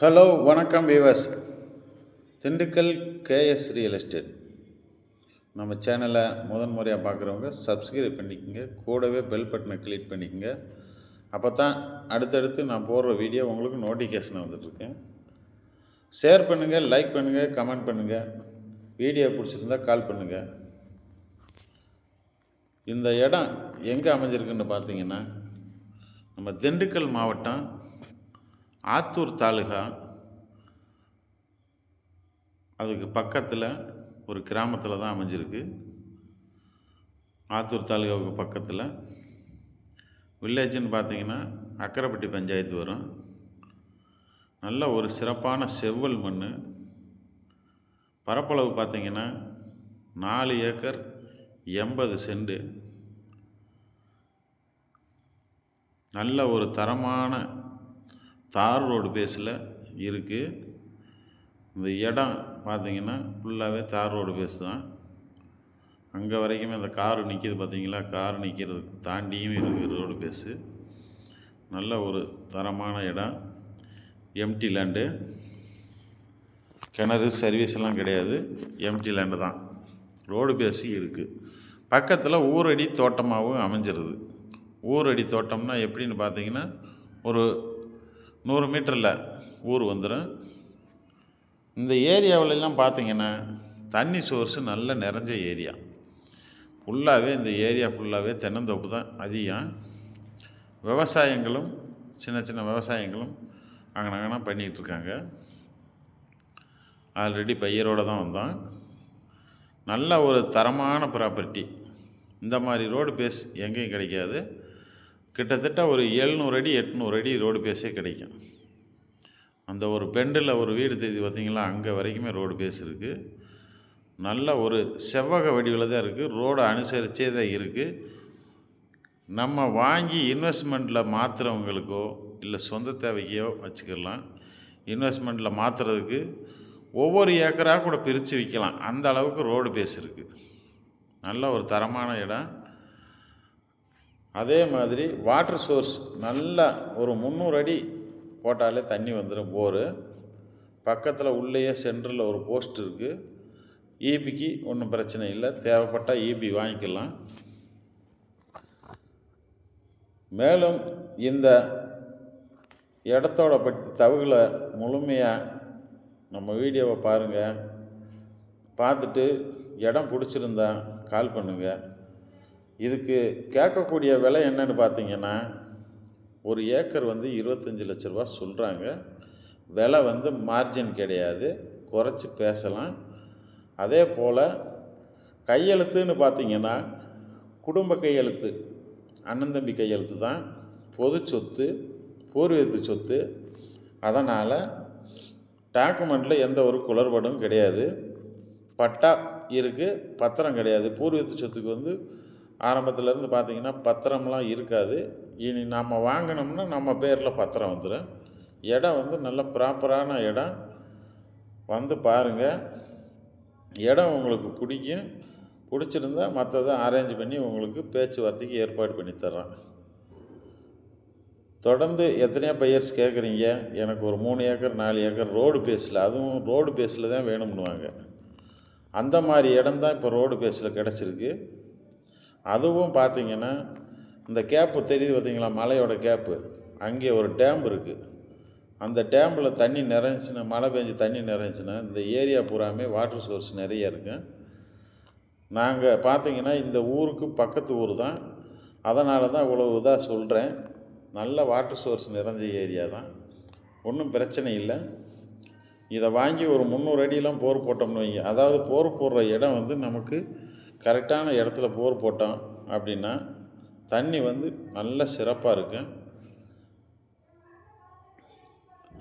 Hello வணக்கம் viewers Dindigul KS real estate. நம்ம சேனலை முதன் முறையாக பார்க்குறவங்க சப்ஸ்கிரைப் பண்ணிக்கோங்க. கூடவே பெல் பட்டனை கிளிக் பண்ணிக்கோங்க. அப்போ தான் அடுத்தடுத்து நான் போடுற வீடியோ உங்களுக்கு நோட்டிஃபிகேஷன் வந்துட்டுருக்கேன். ஷேர் பண்ணுங்கள் லைக் பண்ணுங்கள் கமெண்ட் பண்ணுங்கள் வீடியோ பிடிச்சிருந்தா கால் பண்ணுங்கள் இந்த இடம் எங்கே அமைஞ்சிருக்குன்னு பார்த்தீங்கன்னா நம்ம திண்டுக்கல் மாவட்டம் ஆத்தூர் தாலுகா அதுக்கு பக்கத்தில் ஒரு கிராமத்தில் தான் அமைஞ்சிருக்கு. ஆத்தூர் தாலுகாவுக்கு பக்கத்தில். வில்லேஜ்னு பார்த்தீங்கன்னா அக்கரைப்பட்டி பஞ்சாயத்து வரும். நல்ல ஒரு சிறப்பான செவ்வல் மண் பரப்பளவு பார்த்தீங்கன்னா நாலு ஏக்கர் எண்பது செண்டு நல்ல ஒரு தரமான தார் ரோடு பேஸில் இருக்குது இந்த இடம் பார்த்திங்கன்னா ஃபுல்லாகவே தார் ரோடு பேஸ் தான். அங்கே வரைக்குமே அந்த கார் நிற்கிது பார்த்தீங்களா? கார் நிற்கிறதுக்கு தாண்டியும் இருக்குது ரோடு பேஸு. நல்ல ஒரு தரமான இடம். Empty land. கிணறு சர்வீஸ் எல்லாம் கிடையாது. எம்டி லேண்டு தான். ரோடு பேஸு இருக்குது பக்கத்தில் ஊரடி தோட்டமாகவும் அமைஞ்சிருது. ஊரடி தோட்டம்னா எப்படின்னு பார்த்தீங்கன்னா ஒரு நூறு மீட்டரில் ஊர் வந்துடும் இந்த ஏரியாவிலெல்லாம் பார்த்தீங்கன்னா தண்ணி சோர்ஸு நல்ல நிறைஞ்ச ஏரியா. ஃபுல்லாகவே இந்த ஏரியா ஃபுல்லாகவே தென்னந்தோப்பு தான் அதிகம். விவசாயங்களும் சின்ன சின்ன விவசாயங்களும் அங்கனங்கன்னா பண்ணிகிட்ருக்காங்க ஆல்ரெடி பையரோடு தான் வந்தோம். நல்ல ஒரு தரமான ப்ராப்பர்ட்டி இந்த மாதிரி ரோடு பேஸ் எங்கேயும் கிடைக்காது. கிட்டத்தட்ட ஒரு எழுநூறு அடி எட்நூறு அடி ரோடு பேஸே கிடைக்கும். அந்த ஒரு பெண்டில் ஒரு வீடு தேதி பார்த்திங்களா அங்கே வரைக்குமே ரோடு பேஸ் இருக்குது நல்ல ஒரு செவ்வக வடிவில் தான் இருக்குது ரோடை அனுசரித்தே தான் இருக்குது நம்ம வாங்கி இன்வெஸ்ட்மெண்ட்டில் மாற்றுறவங்களுக்கோ இல்லை சொந்த தேவைக்கோ வச்சுக்கலாம். இன்வெஸ்ட்மெண்ட்டில் மாற்றுறதுக்கு ஒவ்வொரு ஏக்கராக கூட பிரித்து விற்கலாம் அந்த அளவுக்கு ரோடு பேஸ் இருக்குது நல்ல ஒரு தரமான இடம். அதே மாதிரி வாட்டர் சோர்ஸ் நல்லா ஒரு முந்நூறு அடி போட்டாலே தண்ணி வந்துடும் போரு. பக்கத்தில் உள்ளேயே சென்டரில் ஒரு போஸ்ட் இருக்குது ஈபிக்கு ஒன்றும் பிரச்சனை இல்லை. தேவைப்பட்டால் ஈபி வாங்கிக்கலாம். மேலும் இந்த இடத்தோட பற்றி தவுகளை முழுமையாக நம்ம வீடியோவை பாருங்கள் பார்த்துட்டு இடம் பிடிச்சிருந்தா கால் பண்ணுங்கள் இதுக்கு கேட்கக்கூடிய விலை என்னன்னு பார்த்தீங்கன்னா ஒரு ஏக்கர் வந்து இருபத்தஞ்சி லட்ச ரூபா சொல்கிறாங்க விலை வந்து மார்ஜின் கிடையாது. குறைச்சி பேசலாம். அதே போல் கையெழுத்துன்னு பார்த்தீங்கன்னா குடும்ப கையெழுத்து அண்ணன் தம்பி கையெழுத்து தான். பொது சொத்து பூர்வீகத்து சொத்து. அதனால் டாக்குமெண்ட்டில் எந்த ஒரு குளறுபடும் கிடையாது. பட்டா இருக்குது பத்திரம் கிடையாது. பூர்வீகத்து சொத்துக்கு வந்து ஆரம்பத்துலேருந்து பார்த்தீங்கன்னா பத்திரம்லாம் இருக்காது. இனி நம்ம வாங்கினோம்னா நம்ம பேரில் பத்திரம் வந்துடும் இடம் வந்து நல்ல ப்ராப்பரான இடம். வந்து பாருங்கள் இடம் உங்களுக்கு பிடிக்கும். பிடிச்சிருந்தா மற்றதை அரேஞ்ச் பண்ணி உங்களுக்கு பேச்சுவார்த்தைக்கு ஏற்பாடு பண்ணி தர்றேன். தொடர்ந்து எத்தனையோ பையர்ஸ் கேட்குறீங்க எனக்கு ஒரு மூணு ஏக்கர் நாலு ஏக்கர் ரோடு பேஸில் அதுவும் ரோடு பேஸில் தான் வேணும்னுவாங்க. அந்த மாதிரி இடம் தான் இப்போ ரோடு பேஸில் கிடச்சிருக்கு. அதுவும் பார்த்தீங்கன்னா இந்த கேப்பு தெரியுது பார்த்தீங்களா? மலையோட கேப்பு. அங்கே ஒரு டேம் இருக்குது அந்த டேமில் தண்ணி நிறைஞ்சின்னா மழை பெஞ்சு தண்ணி நிறைஞ்சின்னா இந்த ஏரியா பூராமே வாட்டர் சோர்ஸ் நிறைய இருக்குது நாங்கள் பார்த்தீங்கன்னா இந்த ஊருக்கு பக்கத்து ஊர் தான். அதனால தான் இவ்வளோ இதாக சொல்கிறேன் நல்ல வாட்டர் சோர்ஸ் நிறைஞ்ச ஏரியா தான். ஒன்றும் பிரச்சனை இல்லை. இதை வாங்கி ஒரு முந்நூறு அடியெலாம் போர் போட்டோம்னு வைங்க. அதாவது போர் போடுற இடம் வந்து நமக்கு கரெக்டான இடத்துல போர் போட்டோம் அப்படின்னா தண்ணி வந்து நல்ல சிறப்பாக இருக்கும்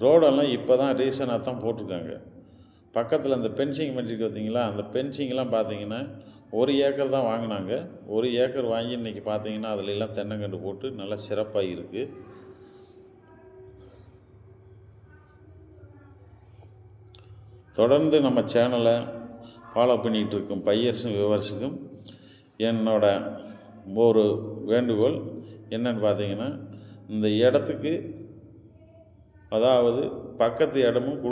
ரோடெல்லாம் இப்போ தான் ரீசனாக தான் போட்டிருக்காங்க. பக்கத்தில் அந்த பென்சிங் மெட்ரிக் பார்த்தீங்களா அந்த பென்சிங்லாம் பார்த்தீங்கன்னா ஒரு ஏக்கர் தான் வாங்கினாங்க. ஒரு ஏக்கர் வாங்கி இன்றைக்கி பார்த்தீங்கன்னா அதில் எல்லாம் தென்னங்கன்று போட்டு நல்லா சிறப்பாக இருக்குது தொடர்ந்து நம்ம சேனலை ஃபாலோ பண்ணிகிட்டு இருக்கும் பையர்ஸும் வியூவர்ஸுக்கும் என்னோட ஒரு வேண்டுகோள் என்னன்னு பார்த்தீங்கன்னா இந்த இடத்துக்கு அதாவது பக்கத்து இடமும்